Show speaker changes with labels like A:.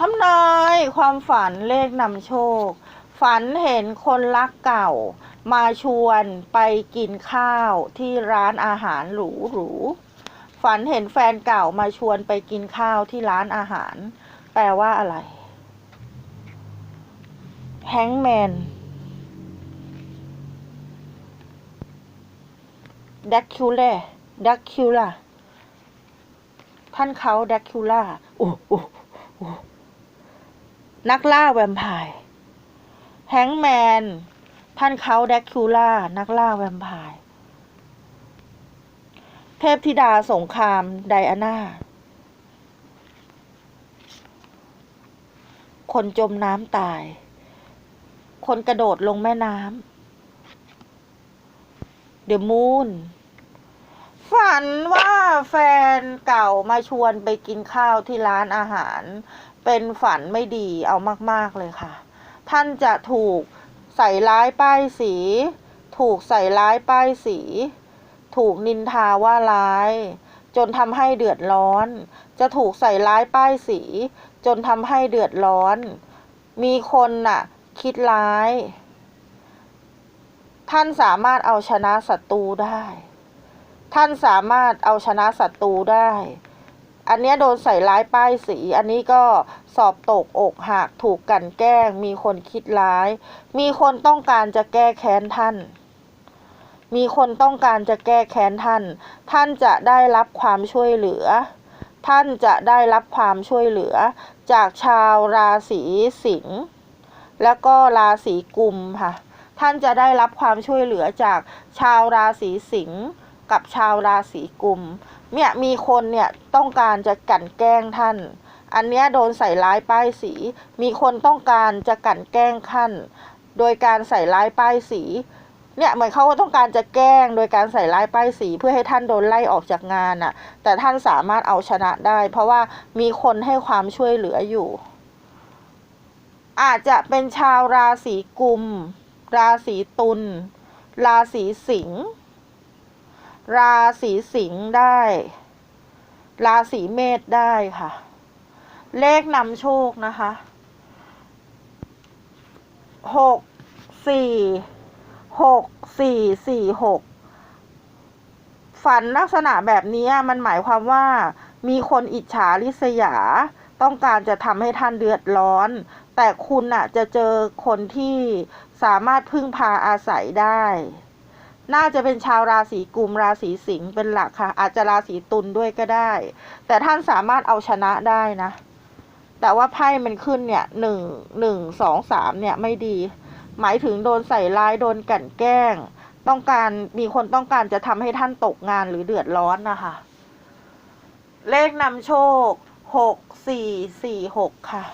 A: ทำนายความฝันเลขนำโชค ฝันเห็นคนรักเก่า มาชวนไปกินข้าวที่ร้านอาหารหรูหรูๆฝันเห็นแฟนเก่ามาชวนไปกินข้าวที่ร้านอาหาร แปลว่าอะไรแฮงแมนดักคิวเล่ดักคิวล่าท่านเขาดักคิวล่าโอ้โอ้ นักล่าแวมไพร์แฮงแมนท่านเขาแดกคิวล่า นักล่าแวมไพร์เทพธิดาสงคราม ไดอาน่า คนจมน้ำตาย คนกระโดดลงแม่น้ำเดอะมูนฝันว่าแฟนเก่ามาชวนไปกินข้าวที่ร้านอาหาร เป็นฝันไม่ดีเอามากๆเลยค่ะ ท่านจะถูกใส่ร้ายป้ายสี ถูกใส่ร้ายป้ายสี ถูกนินทาว่าร้าย จนทำให้เดือดร้อน จะถูกใส่ร้ายป้ายสี จนทำให้เดือดร้อน มีคนน่ะ คิดร้าย ท่านสามารถเอาชนะศัตรูได้ ท่านสามารถเอาชนะศัตรูได้ อันนี้โดนใส่ร้ายป้ายสี อันนี้ก็สอบตกอกหักถูกกันแกล้ง มีคนคิดร้าย มีคนต้องการจะแก้แค้นท่าน มีคนต้องการจะแก้แค้นท่าน ท่านจะได้รับความช่วยเหลือ ท่านจะได้รับความช่วยเหลือ จากชาวราศีสิงห์แล้วก็ราศีกุมค่ะ ท่านจะได้รับความช่วยเหลือจากชาวราศีสิงห์ กับชาวราศีกุมเนี่ยมีคนเนี่ยต้องการจะกั่นแกล้งท่าน อันเนี้ยโดนใส่ร้ายป้ายสี มีคนต้องการจะกั่นแกล้งท่าน โดยการใส่ร้ายป้ายสีเนี่ยเหมือนเขาก็ต้องการจะแกล้งโดยการใส่ร้ายป้ายสีเพื่อให้ท่านโดนไล่ออกจากงานน่ะ แต่ท่านสามารถเอาชนะได้ เพราะว่ามีคนให้ความช่วยเหลืออยู่ อาจจะเป็นชาวราศีกุม ราศีตุล ราศีสิงห์ ราศีสิงห์ได้ ราศีเมษได้ค่ะ เลขนำโชคนะคะหกสี่หกสี่สี่หกฝันลักษณะแบบนี้มันหมายความว่ามีคนอิจฉาริษยา ต้องการจะทำให้ท่านเดือดร้อน แต่คุณน่ะจะเจอคนที่สามารถพึ่งพาอาศัยได้ น่าจะเป็นชาวราศีกุมราศีสิงห์เป็นหลักค่ะ อาจจะราศีตุลด้วยก็ได้ แต่ท่านสามารถเอาชนะได้นะ แต่ว่าไพ่มันขึ้นเนี่ยหนึ่งหนึ่งสองสามเนี่ยไม่ดี หมายถึงโดนใส่ร้ายโดนกั่นแกล้ง ต้องการมีคนต้องการจะทำให้ท่านตกงานหรือเดือดร้อนนะคะ เลขนำโชคหกสี่สี่หกค่ะ